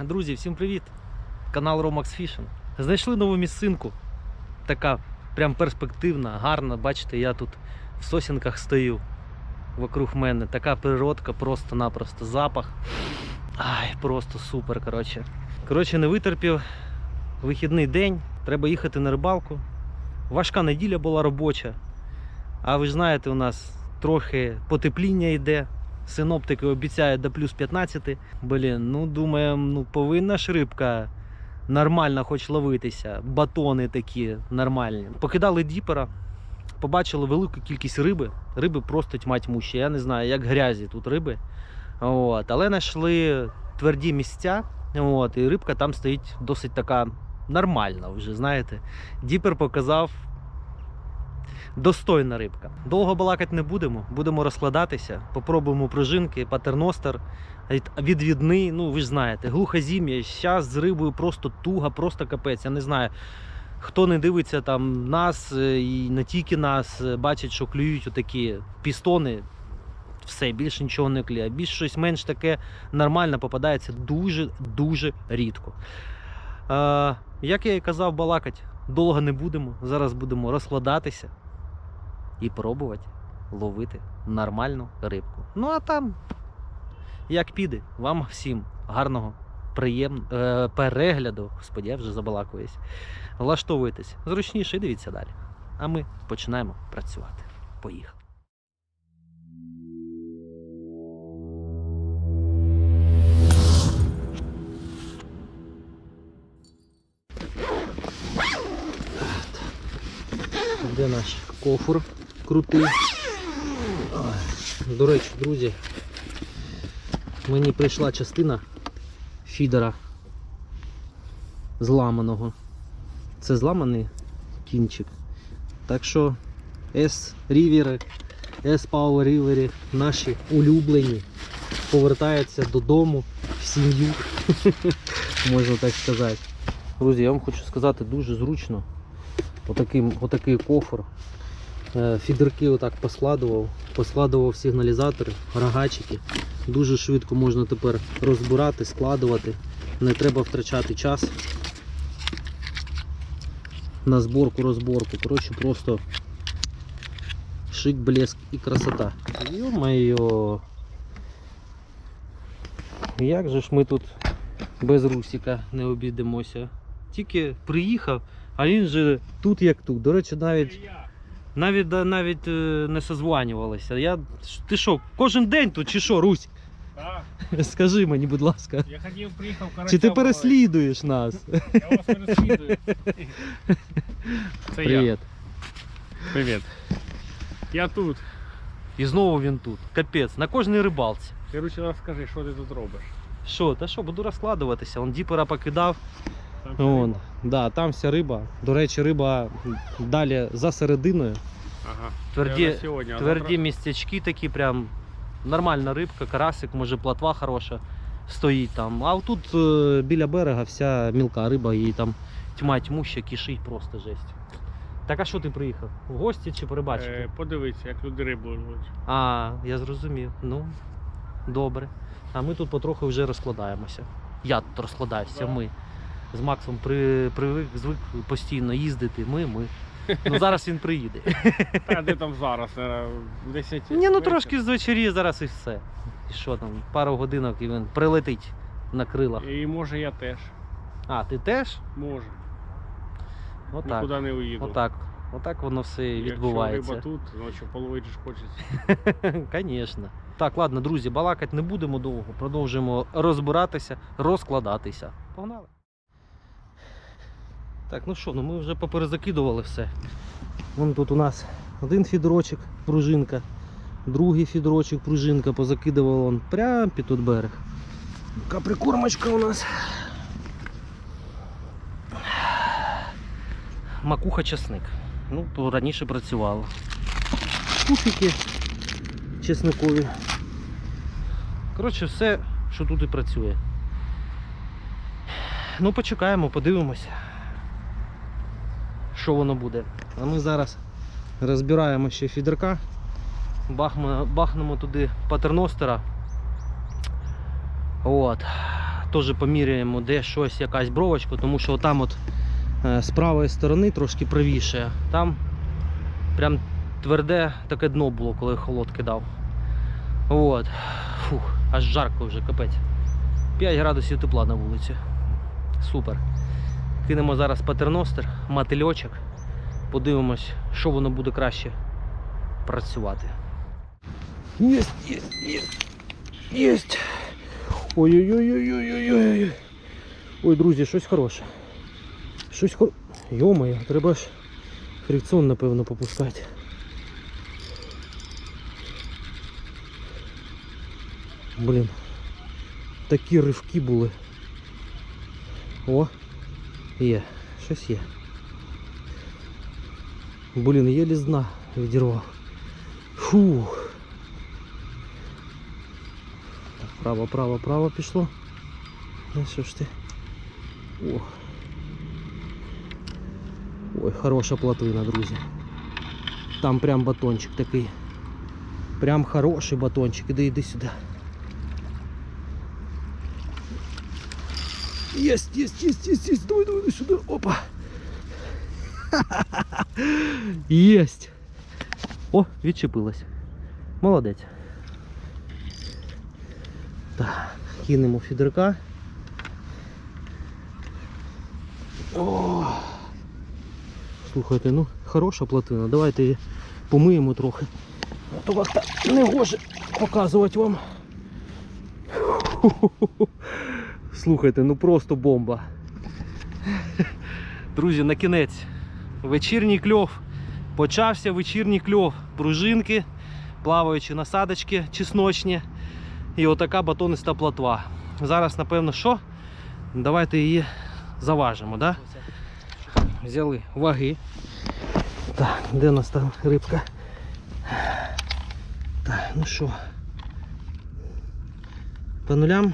Друзі, всім привіт! Канал Romax Fishing. Знайшли нову місцинку. Така прям перспективна, гарна. Бачите, я тут в сосінках стою вокруг мене. Така природка, просто-напросто запах. Ай, просто супер. Коротше. Коротше, не витерпів. Вихідний день, треба їхати на рибалку. Важка неділя була робоча. А ви ж знаєте, у нас трохи потепління йде. Синоптики обіцяють до плюс 15. Блін, ну думаємо, ну повинна ж рибка нормально хоч ловитися. Батони такі нормальні. Покидали діпера, побачили велику кількість риби. Риби просто тьма тьмуща. Я не знаю, як грязі тут риби. От. Але знайшли тверді місця. От. І рибка там стоїть досить така нормальна вже, знаєте. Діпер показав достойна рибка. Довго балакати не будемо, будемо розкладатися, попробуємо пружинки, патерностер, відвідний, ну ви ж знаєте, глухозім'я. Зараз з рибою просто туга, просто капець. Я не знаю. Хто не дивиться там нас е, і не тільки нас, е, бачить, що клюють отакі пістони. Все, більше нічого не клює. Більш щось менш таке нормальне попадається дуже-дуже рідко. Е, як я і казав, балакать довго не будемо. Зараз будемо розкладатися і пробувати ловити нормальну рибку. Ну а там, як піде, вам всім гарного приєм... е, перегляду. Господи, я вже забалакуюсь. Влаштовуйтесь зручніше і дивіться далі. А ми починаємо працювати. Поїхали. Де наш кофур крутий? До речі, друзі, мені прийшла частина фідера зламаного. Це зламаний кінчик. Так що S рівери, S Power рівери, наші улюблені, повертаються додому в сім'ю, можна так сказати. Друзі, я вам хочу сказати, дуже зручно. Отакий, отакий кофр. Е, Фідерки отак поскладував, поскладував сигналізатори, рогачики. Дуже швидко можна тепер розбирати, складувати. Не треба втрачати час на зборку, розборку. Коротше, просто шик, блеск і красота. Йо-моє. Як же ж ми тут без Русіка не обійдемося? Тільки приїхав, а він же тут як тут. До речі, навіть навіть, да- навіть е, не созванювалися. Я, ти що, кожен день тут чи що, Русь? Так, Скажи мені, будь ласка. я ходив, приїхав, Чи ти переслідуєш нас? Я вас переслідую. Це я. Привіт. Привіт. Я тут. І знову він тут. Капець, на кожній рибалці. Ручі розкажи, що ти тут робиш. Що, та що, буду розкладуватися. Он діпера покидав. Там Вон, да, там вся риба. До речі, риба далі за серединою. Ага. Тверді, Я сьогодні, а тверді завтра- містячки такі, прям нормальна рибка, карасик, може платва хороша стоїть там. А тут е, біля берега вся мілка риба, її там тьма тьмуща, кишить просто жесть. Так а що ти приїхав? В гості чи порибачити? Е, Подивися, як люди рибу ловлять. А, я зрозумів. Ну, добре. А ми тут потроху вже розкладаємося. Я тут розкладаюся, Да. ми. З Максом при, привик, звик постійно їздити. Ми, ми. Ну зараз він приїде. Та де там зараз? Е, В 10 Ні, ну трошки звечері зараз і все. І що там, пару годинок і він прилетить на крилах. І може я теж. А, ти теж? Може. Отак. Нікуди не уїду. Отак. Отак воно все і Якщо відбувається. риба тут, ночі половити ж хочеться. Звісно. Так, ладно, друзі, балакати не будемо довго. Продовжуємо розбиратися, розкладатися. Погнали. Так, ну що, ну ми вже поперезакидували все. Вон тут у нас один фідерочок, пружинка, другий фідерочок, пружинка, позакидував он прямо під тут берег. Така прикормочка у нас. Макуха часник. Ну, раніше працювало. Пуфіки чесникові. Коротше, все, що тут і працює. Ну, почекаємо, подивимося, що воно буде. А ми зараз розбираємо ще фідерка, бахнемо, туди патерностера. От. теж поміряємо, де щось, якась бровочка, тому що там от е, з правої сторони трошки правіше. Там прям тверде таке дно було, коли холод кидав. От. Фух, аж жарко вже, капець. 5 градусів тепла на вулиці. Супер. Кинемо зараз патерностер, мотильочок. Подивимось, що воно буде краще працювати. Єсть, єсть, єсть. Єсть. Ой-ой-ой-ой-ой-ой. Ой, друзі, щось хороше. Щось хор... Йо-моє, треба ж фрикціон, напевно, попускати. Блін. Такі ривки були. О, є, щось є. Блін, єлі з дна відірвав. Фух. Так, право, право, право пішло. Ну що ж ти? О. Ой, хороша плотвина, друзі. Там прям батончик такий. Прям хороший батончик. Іди, іди сюди. Есть, есть, есть, есть, есть. Давай, давай, сюда. Опа. Есть. О, відчепилась. Молодець. Так, кинемо фідерка. О! Слухайте, ну, хороша плотина. Давайте її помиємо трохи. А то вас так не гоже показувати вам. Слухайте, ну просто бомба. Друзі, на кінець. Вечірній кльов. Почався вечірній кльов. Пружинки, плаваючі насадочки чесночні. І отака батониста плотва. Зараз, напевно, що? Давайте її заважимо, да? Взяли ваги. Так, де у нас там рибка? Так, ну що? По нулям?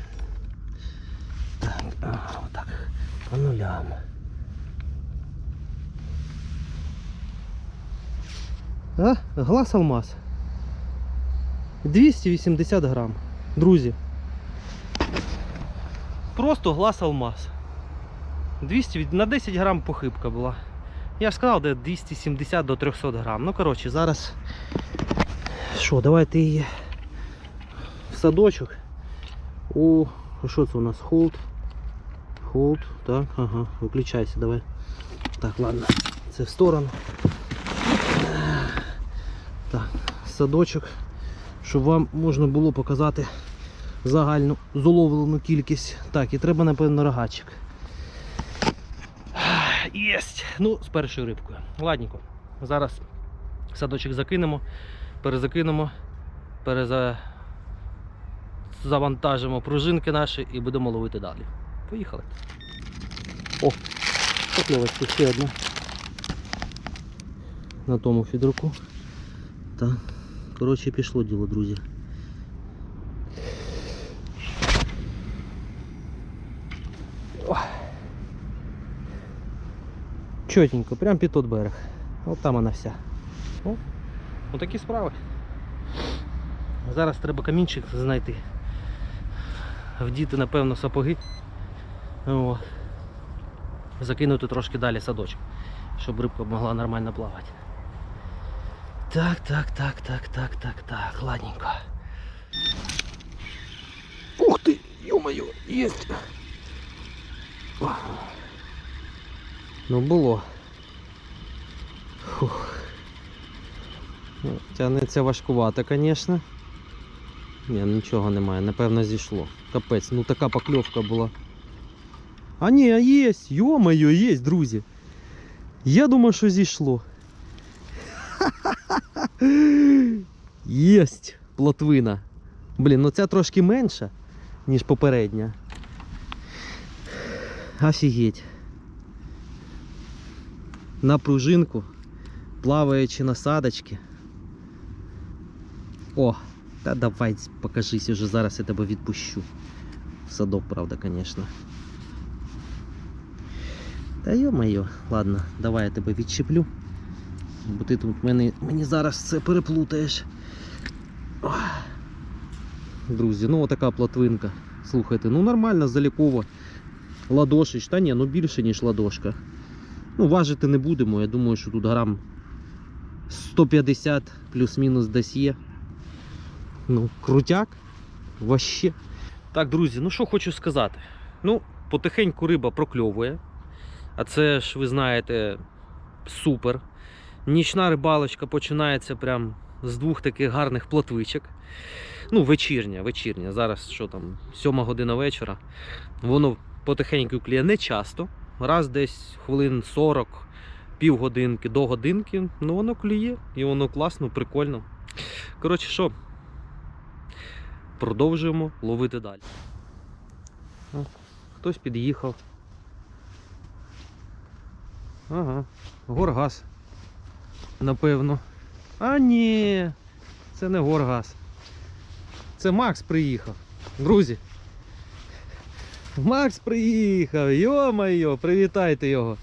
Так, а, отак. По нулям. А? Глаз алмаз. 280 грам. Друзі. Просто глаз алмаз. 200, на 10 грам похибка була. Я ж сказав, де 270 до 300 грам. Ну, коротше, зараз. Що, давайте її в садочок. О, що це у нас? Холд. Холд. Так, ага, виключайся, давай. Так, ладно. Це в сторону. Так, садочок, щоб вам можна було показати загальну золовлену кількість. Так, і треба, напевно, рогачик. Єсть! Ну, з першою рибкою. Ладненько. Зараз садочок закинемо, перезакинемо, переза... завантажимо пружинки наші і будемо ловити далі. Поїхали. О, покльовочка ще одна. На тому фідруку. Так. Коротше, пішло діло, друзі. Чотенько, прям під тот берег. От там вона вся. О, отакі справи. Зараз треба камінчик знайти. Вдіти, напевно, сапоги. О. Закинути трошки далі садочок, щоб рибка могла нормально плавати. Так, так, так, так, так, так, так, ладненько. Ух ты, ё-моё, есть. Ну було. Фух. Ну, Тягнеться важкувато, звісно. Ні, нічого немає, напевно зійшло. Капець, ну така покльовка була. А ні, є, йо-моє, є, друзі. Я думаю, що зійшло. Єсть плотвина. Блін, ну ця трошки менша, ніж попередня. Офігеть. На пружинку, плаваючи насадочки. О, та давай покажись уже, зараз я тебе відпущу. В садок, правда, звісно. Та йо-моє, ладно, давай я тебе відчеплю. Бо ти тут мені, мені зараз все переплутаєш. Друзі, ну отака плотвинка. Слухайте, ну нормально, заліково. Ладошич, та ні, ну більше, ніж ладошка. Ну, важити не будемо. Я думаю, що тут грам 150 плюс-мінус десь є. Ну, крутяк. Ваще. Так, друзі, ну що хочу сказати. Ну, потихеньку риба прокльовує. А це ж ви знаєте, супер. Нічна рибалочка починається прям з двох таких гарних плотвичок. Ну, вечірня, вечірня. Зараз що там, сьома година вечора. Воно потихеньку кліє не часто. Раз десь хвилин 40, півгодинки до годинки. Ну воно клює і воно класно, прикольно. Коротше, що? Продовжуємо ловити далі. Хтось під'їхав. Ага, горгаз. Напевно. А ні, це не горгаз. Це Макс приїхав. Друзі. Макс приїхав. Йо-майо, привітайте його.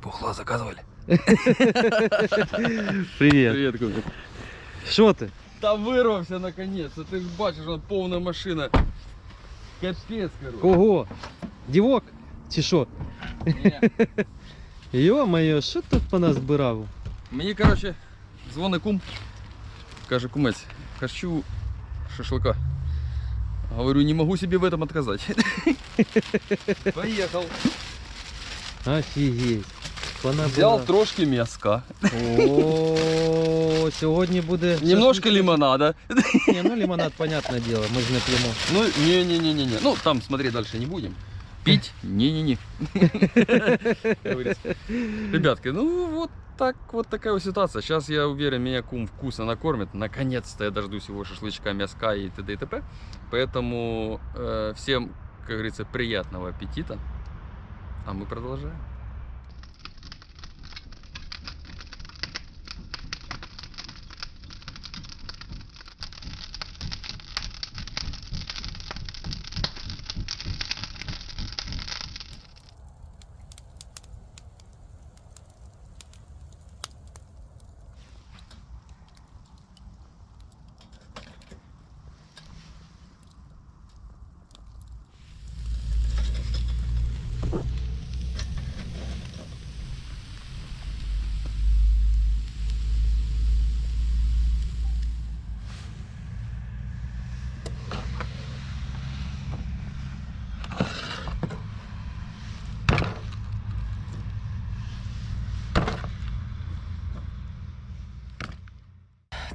Пухло заказывали. Привіт. Привет, Кубик. Що ти? Та вирвався наконец. Ти ж бачиш, вона повна машина. Капець, короче. Кого? Дівок? Чи що? Ні. Йо-майо, що тут по нас збирав? Мені, короче, дзвонить кум. Каже, кумець, хочу шашлыка. Говорю, не могу себе в этом отказать. Поехал. Офігеть. Понабирав. Взял трошки мяска. О, сьогодні буде. Немножко шашлык. лимонада. Ні, ну лимонад, понятне діло, ми ж не п'ємо. Ну, не-не-не-не-не. Ну, там, смотри, дальше не будем. Пить? Не-не-не. Ребятки, ну вот так вот такая вот ситуация. Сейчас я уверен, меня кум вкусно накормит. Наконец-то я дождусь его шашлычка, мяска и т.д. и т.п. Поэтому э, всем, как говорится, приятного аппетита. А мы продолжаем.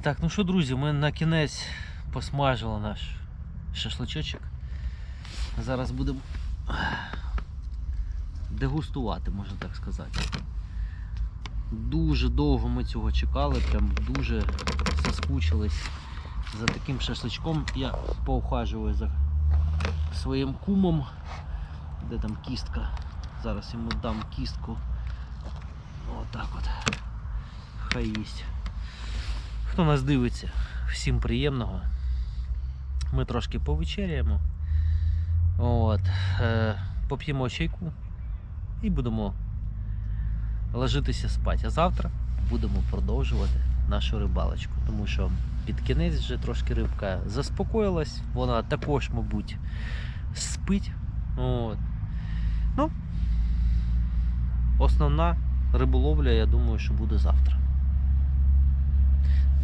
Так, ну що, друзі, ми на кінець посмажили наш шашличочок. Зараз будемо дегустувати, можна так сказати. Дуже довго ми цього чекали, прям дуже соскучились за таким шашличком. Я поухажую за своїм кумом. Де там кістка? Зараз йому дам кістку. Отак от. Хай їсть. Хто нас дивиться, всім приємного. Ми трошки повечеряємо. От, е, поп'ємо чайку і будемо ложитися спати. А завтра будемо продовжувати нашу рибалочку. Тому що під кінець вже трошки рибка заспокоїлась, вона також, мабуть, спить. От. Ну, основна риболовля, я думаю, що буде завтра.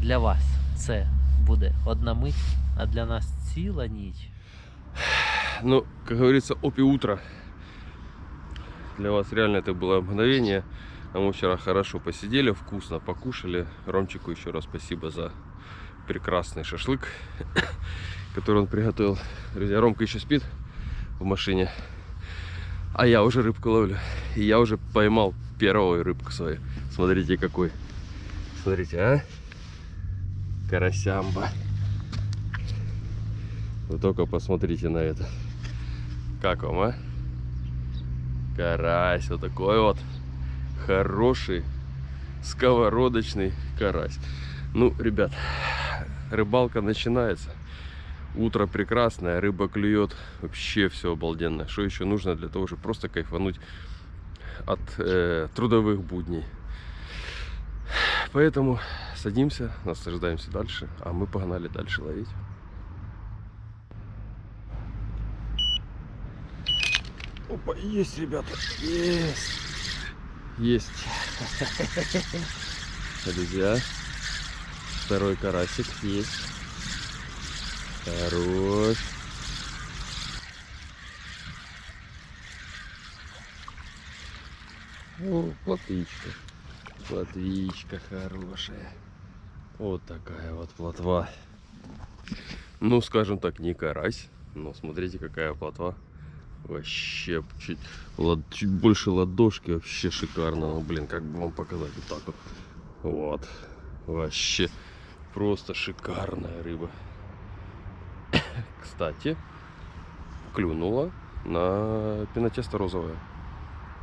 Для вас це буде одна мить, а для нас ціла ніч. Ну, как говорится, опи утро. Для вас реально это было мгновение. А мы вчера хорошо посидели, вкусно покушали. Ромчику еще раз спасибо за прекрасный шашлык, который он приготовил. Друзья, Ромка еще спит в машине. А я уже рыбку ловлю. И я уже поймал первую рыбку свою. Смотрите какой. Смотрите, а? Карасямба. Вы только посмотрите на это. Как вам, а? Карась, вот такой вот хороший сковородочный карась. Ну, ребят, рыбалка начинается. Утро прекрасное, рыба клюет, вообще все обалденно. Что еще нужно для того, чтобы просто кайфануть от э, трудовых будней? Поэтому садимся, наслаждаемся дальше, а мы погнали дальше ловить. Опа, есть, ребята, есть. Есть. Друзья, второй карасик есть. Хорош. О, плотвичка. Плотвичка хорошая. Вот такая вот плотва. Ну, скажем так, не карась. Но смотрите, какая плотва. Вообще, чуть, лад- чуть больше ладошки. Вообще шикарно. Ну, блин, как бы вам показать вот так вот. Вот. Вообще, просто шикарная рыба. Кстати, клюнула на пенотесто розовое.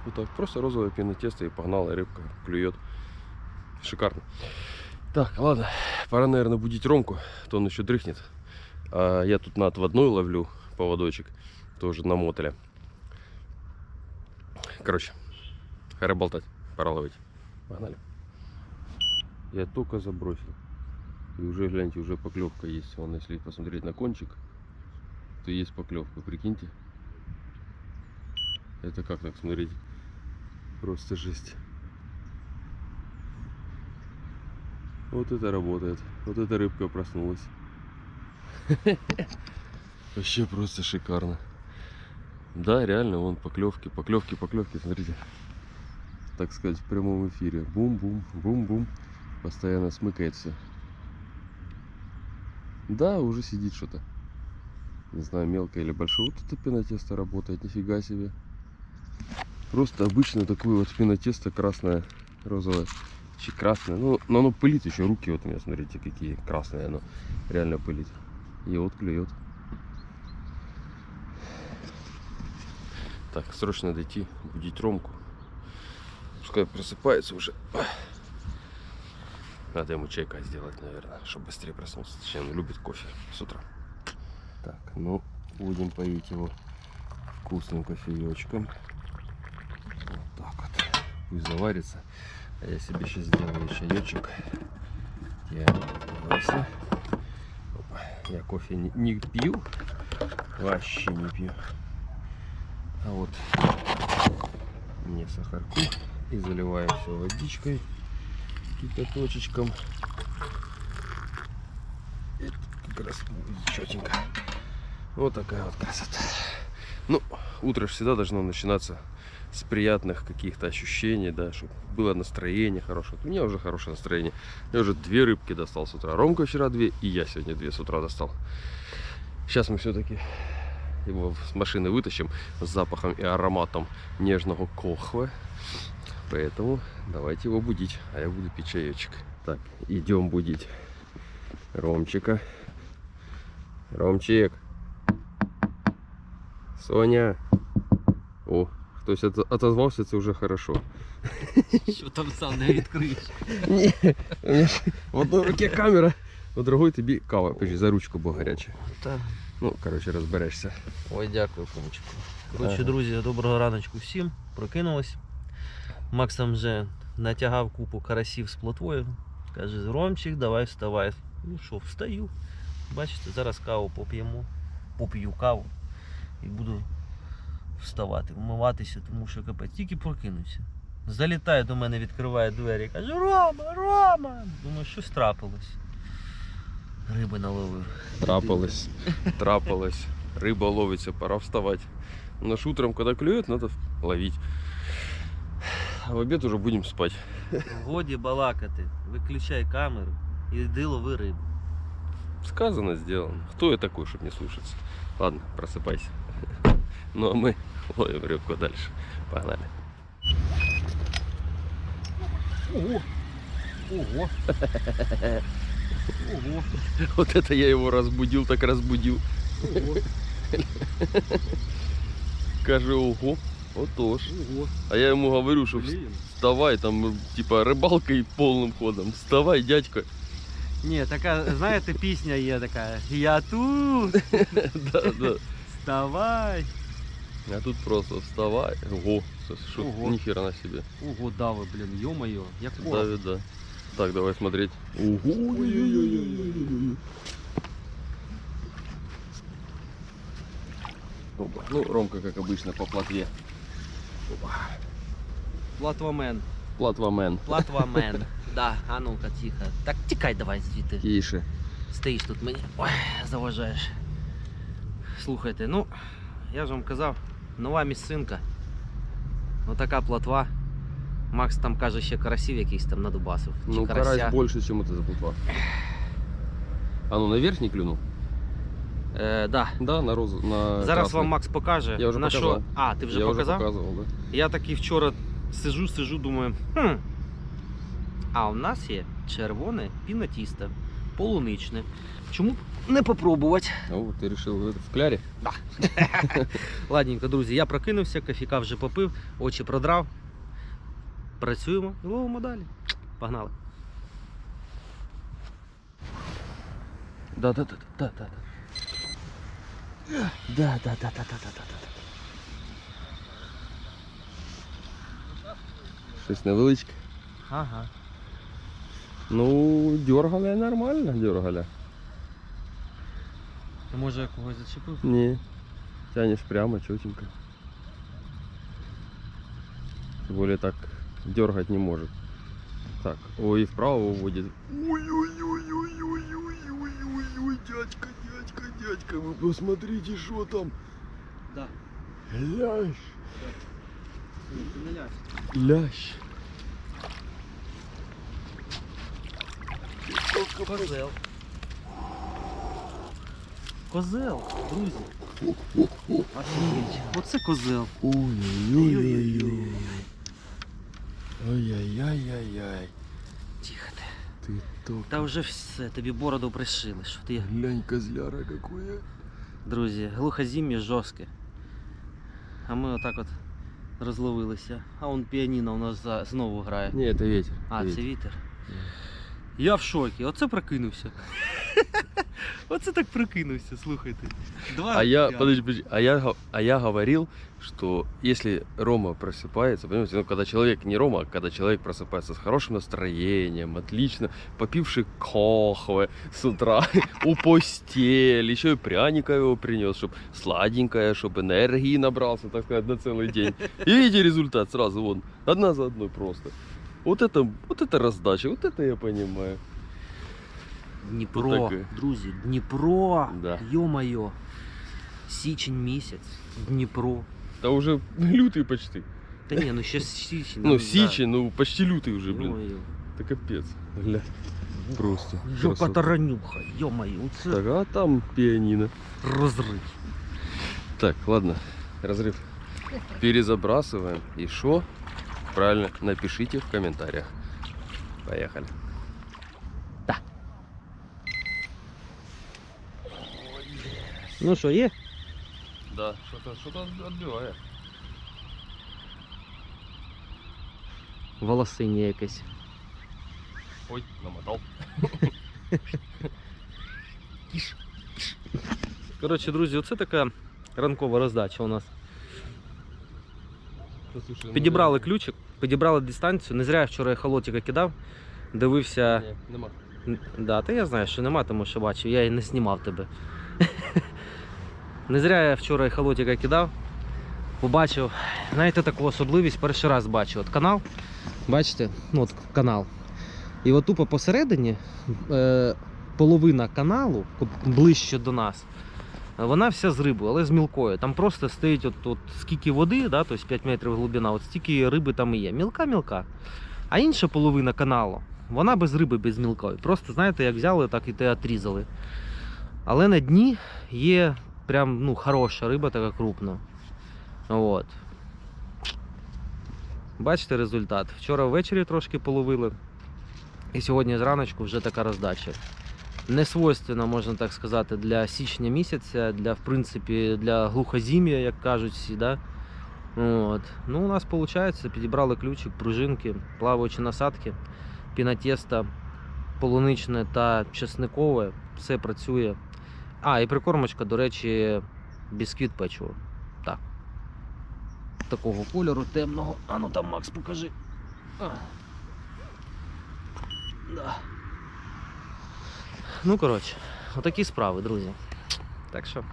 Вот так, просто розовое пенотесто и погнала рыбка, клюет. Шикарно. Так, ладно, пора, наверное, будить Ромку, то он еще дрыхнет. А я тут на отводной ловлю поводочек, тоже на мотеле. Короче, хара болтать, пора ловить. Погнали. Я только забросил. И уже, гляньте, уже поклевка есть. Вон, если посмотреть на кончик, то есть поклевка, прикиньте. Это как так смотреть? Просто жесть. Вот это работает. Вот эта рыбка проснулась. Вообще просто шикарно. Да, реально, вон поклевки, поклевки, поклевки, смотрите. Так сказать, в прямом эфире. Бум-бум, бум-бум. Постоянно смыкается. Да, уже сидит что-то. Не знаю, мелкое или большое. Вот это пенотесто работает, нифига себе. Просто обычно такое вот пенотесто красное, розовое. Чи красное. Ну, но оно пылит еще. Руки вот у меня, смотрите, какие красные оно. Реально пылит. И вот клюет. Так, срочно дойти, будить Ромку. Пускай просыпается уже. Надо ему чайка сделать, наверное, чтобы быстрее проснулся. Точнее, он любит кофе с утра. Так, ну, будем поить его вкусным кофеечком. Вот так вот. Пусть заварится. А я себе сейчас сделаю чаечек. Я. Опа. Я кофе не, не пью. Вообще не пью. А вот мне сахарку и заливаю все водичкой, кипяточечком. Это как раз четенько. Вот такая вот красота. Ну, утро всегда должно начинаться с приятных каких-то ощущений, да, чтобы было настроение хорошее. Вот у меня уже хорошее настроение. Я уже две рыбки достал с утра. Ромка вчера две, и я сегодня две с утра достал. Сейчас мы все-таки его с машины вытащим с запахом и ароматом нежного кохвы. Поэтому давайте его будить, а я буду пить чаечек. Так, идем будить Ромчика. Ромчик. Соня. О, от- отозвався, це вже хорошо. Що там сам не відкриєш? Ні, в одній руці камера, в другій тобі кава. Подожди, за ручку, бо гаряча. Ну, коротше, розберешся. Ой, дякую, кумочку. Коротше, Ага. друзі, доброго раночку всім. Прокинулись. Макс там вже натягав купу карасів з плотвою. Каже, Ромчик, давай вставай. Ну що, встаю. Бачите, зараз каву поп'ємо. Поп'ю каву і буду вставати, вмиватися, тому що капець тільки прокинувся. Залітає до мене, відкриває двері, каже, Рома, Рома! Думаю, щось трапилось. Риби наловив. Трапилось, трапилось. Рыба ловится, пора вставать. Но ж утром, когда клюет, надо ловить. А в обед уже будем спать. Годі балакати, виключай камеру і йди лови рибу. Сказано, сделано. Кто я такой, чтобы не слушаться? Ладно, просыпайся. Ну а мы ловим рыбку дальше. Погнали. Ого! Ого! Ого! Вот это я его разбудил, так разбудил. Ого! Каже, ого, отож. Ого! А я ему говорю, что Блін. вставай, там типа рыбалкой полным ходом. Вставай, дядька. Ні, така, знаєте, пісня є така. Я тут! Да, да. Вставай! А тут просто вставай. Ого, что Ого. ни хера на себе. Ого, дави, блін, йо-моє, як Давид, да. Так, давай смотреть. Ого. Опа. Ну, Ромка, как обычно, по плотве. Платвамен. Платвамен. Платвамен. Да, а ну-ка, тихо. Так тікай давай звідти. Тише. Стоїш тут мені. Ой, заважаєш. Слухайте, ну, я ж вам казав, нова місцинка. Ну така платва. Макс там каже, ще карасів якийсь там надубасив. Чи Ну, карася. карась больше, чем это за плотва. А ну, наверх не клюнул? Е, да. Да, на розу, на Зараз красный. вам Макс покаже. Я вже на що. показав. А, ти вже Я показав? уже показывал, да. Я такий вчора сижу, сижу, думаю, хм. А у нас є червоне пінотісте, полуничне. Чому б не попробувати? Ну, ты решил в, это- в кляре? Ладненько, друзі, я прокинувся, кофіка вже попив, очі продрав. Працюємо і ловимо далі. Погнали. Да, да, да, да, да, да. Да, да, да, да, да, да, да, да. Щось невеличке. Ага. Ну, дергали нормально, дергали. Ти може когось зачепив? Не, тянешь прямо, четенько. Тем более так дергать не может. Так, ой, и вправо уводит. Ой-ой-ой-ой-ой-ой-ой-ой, дядька, дядька, дядька, вы посмотрите, что там. Да. Лящ, лящ. Козел. Козел, друзі. Офігеть. Оце козел. Ой-ой-ой-ой-ой. Ой-ой-ой-ой-ой. Тихо ти. Ты только Та вже все, тобі бороду пришили. Що ти, глянь, козляра какое. друзі, глухозім'я жорстке. А ми отак от розловилися. А он піаніно у нас за- знову грає. Не, это ветер. А, ветер. це вітер. Я в шокі. Оце прокинувся. Оце так прокинувся, слухайте. Два А я, ряда. подожди, подожди, а я, го- а я говорил, что если Рома просыпается, понимаете, ну, когда человек не Рома, а когда человек просыпается с хорошим настроением, отлично, попивший кохвы с утра, у постели, еще и пряника его принес, чтобы сладенькое, чтобы энергии набрался, так сказать, на целый день. И видите результат сразу, вон, одна за одной просто. Вот это, вот это раздача, вот это я понимаю. Дніпро, Отаке. друзі, Дніпро. Да. Йо-моє. Січень місяць. Дніпро. Да уже лютый почти. Та ні, ну ще січень. Ну, да. сичи, ну почти лютый уже, блин. Йо-моє. Это капец. Глянь. Просто. Яка красота. таранюха, йо-моє, оце Так, а там пианино. розрив. Так, ладно. Разрыв. Перезабрасываем. И что? Правильно, напишите в комментариях. Поехали. Ну що, є? Да, что-то что отбивает. Волосиння якесь. Ой, намотал. Коротше, друзі, оце така ранкова роздача у нас. Ну, Підібрали ключик, підібрали дистанцію. Не зря я вчора холотика кидав. Дивився. Ні, нема. Да, та я знаю, що нема, тому що бачив, я і не знімав тебе. не зря я вчора холотика кидав. Побачив, знаєте, таку особливість перший раз бачу. От канал, бачите, ну от канал. І от тупо посередині е, половина каналу, ближче до нас, вона вся з рибою, але з мілкою. Там просто стоїть от, от скільки води, да, тобто 5 метрів глибина, от стільки риби там і є. Мілка-мілка. А інша половина каналу, вона без риби, без мілкої. Просто, знаєте, як взяли, так і те отрізали. Але на дні є прям ну, хороша риба, така крупна. От. Бачите результат. Вчора ввечері трошки половили. І сьогодні зраночку вже така роздача. Не свойственно, можна так сказати, для січня місяця, для, в принципі, для глухозім'я, як кажуть всі. Да? От. Ну, у нас виходить, підібрали ключик, пружинки, плаваючі насадки, пінотєста, полуничне та чесникове. Все працює. А, і прикормочка, до речі, бісквіт печиво. Так. Такого кольору темного. А ну там, Макс, покажи. А. Да. Ну, коротше, отакі справи, друзі. Так що,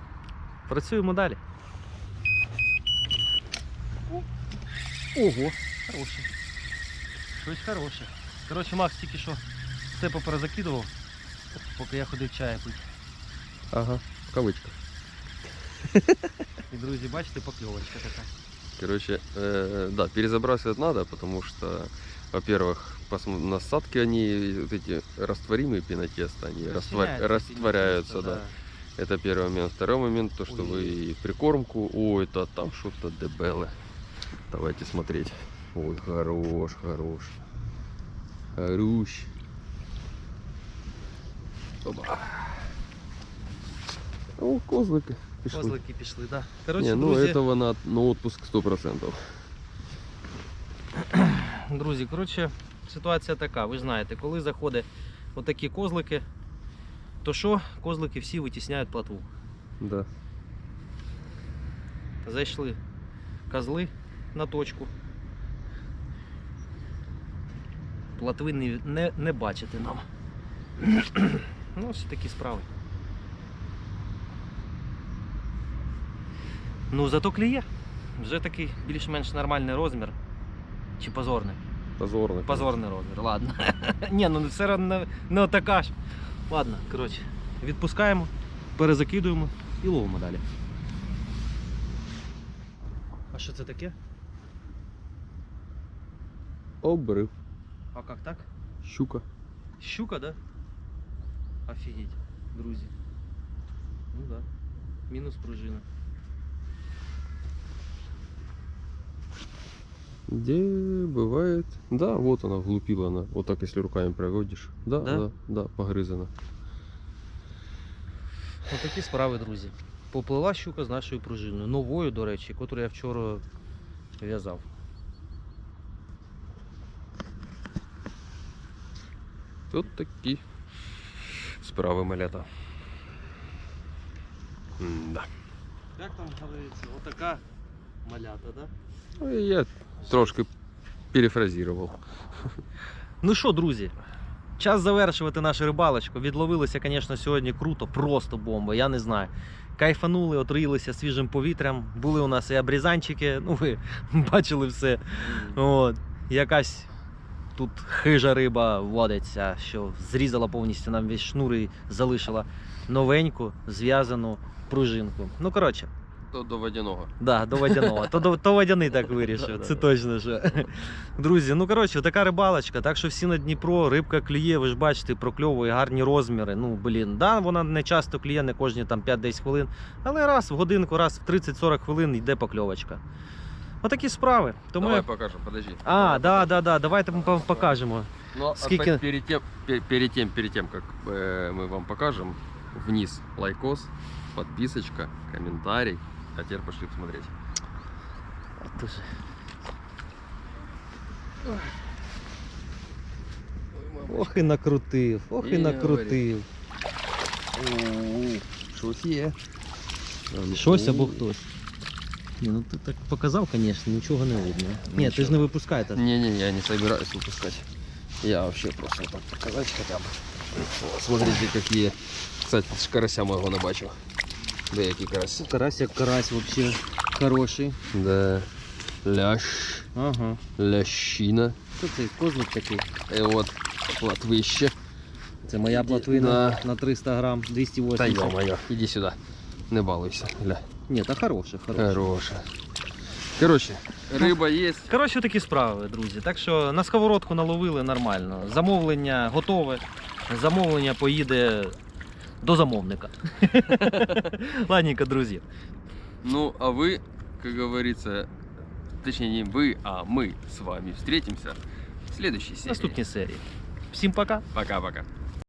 працюємо далі. Ого, хороше. Щось хороше. Коротше, Макс тільки що все поперезакидував, поки я ходив чаю пити. Ага, в кавичках. И, друзья, бачите, поклевочка така. Короче, э, е, да, перезабрасывать надо, потому что во-первых, посмо- насадки, они вот эти растворимые пенотеста, они раствор- Расчиняется растворяются, пенетеста, да. Это первый момент. Второй момент, то, что Ой. вы прикормку, ой, это там что-то дебелы. Давайте смотреть. Ой, хорош, хорош. Хорош. Опа. О, козлики. пішли. Козлики пішли, так. Да. Коротше, Не, ну друзі, этого на, на отпуск 100%. Друзі, коротше, ситуація така. Ви знаєте, коли заходять отакі козлики, то що? Козлики всі витісняють платву. Да. Зайшли козли на точку. Платви не, не, не бачити нам. ну, ось такі справи. Ну, зато кліє. Вже такий більш-менш нормальний розмір. Чи позорний? Позорно. Позорний розмір, ладно. Ні, ну все одно не, не отака ж. Ладно, коротше, відпускаємо, перезакидуємо і ловимо далі. А що це таке? Обрыв. А як так? Щука. Щука, да? Офігеть, друзі. Ну да. Мінус пружина. Где бывает? Да, вот она влупила она. Вот так, если руками проводишь. Да, Да? да, да, погрызана. Отакі справи, друзі. Поплила щука з нашою пружиною. Новою, до речі, яку я вчора в'язав. Тут такі справи малята. Да. Як там говориться, отака малята, да? Ну, і я трошки перефразировал. Ну що, друзі, час завершувати нашу рибалочку. Відловилися, звісно, сьогодні круто, просто бомба, я не знаю. Кайфанули, отруїлися свіжим повітрям. Були у нас і обрізанчики, ну ви бачили все. От. Якась тут хижа риба водиться, що зрізала повністю нам весь шнур і залишила новеньку зв'язану пружинку. Ну, коротше, То до водяного. Да, до водяного. То, до- то водяний так вирішив, це точно що. Друзі, ну коротше, така рибалочка, так що всі на Дніпро, рибка клює, ви ж бачите, прокльовує гарні розміри. Ну, блін, да, вона не часто клює, не кожні там 5-10 хвилин, але раз в годинку, раз в 30-40 хвилин йде покльовочка. Отакі справи. Тому Давай я- покажем, подожди. А, Давай да, да, да, давайте ми покажемо. Но а Скільки- пе- перед тем, пе- перед тем, перед тем, как э, мы вам покажем, вниз лайкос, подписочка, комментарий. А теперь пошли посмотреть. Дуже. Ох і накрутив, ох і І не накрутив. Щось є. Щось або хтось. Ні, ну ти так показав, звісно, нічого не видно. Ні, ти ж не випускай так. Не-не, я не собираюсь выпускать. Я вообще просто так показать хотя бы. Вот, смотрите, какие. Кстати, с карася моего набачил. Да, який карась. Карась як карась взагалі хороший. Да. Лящ. Ага. Лящина. Що це козлик такий? И вот плотвище. Це моя Іди- платвина да. на 300 грам, Та 280. ё-моё, иди сюда. Не балуйся. Гля. Ні, та хороше, хороше. Хорошая. Короче, рыба есть. Коротше, такі справи, друзі. Так що на сковородку наловили нормально. Замовлення готове. Замовлення поїде до замовника. Ладненько, друзі. Ну, а вы, как говорится, точнее не вы, а мы с вами встретимся в следующей серии. Наступні серії. Всім пока. Пока-пока.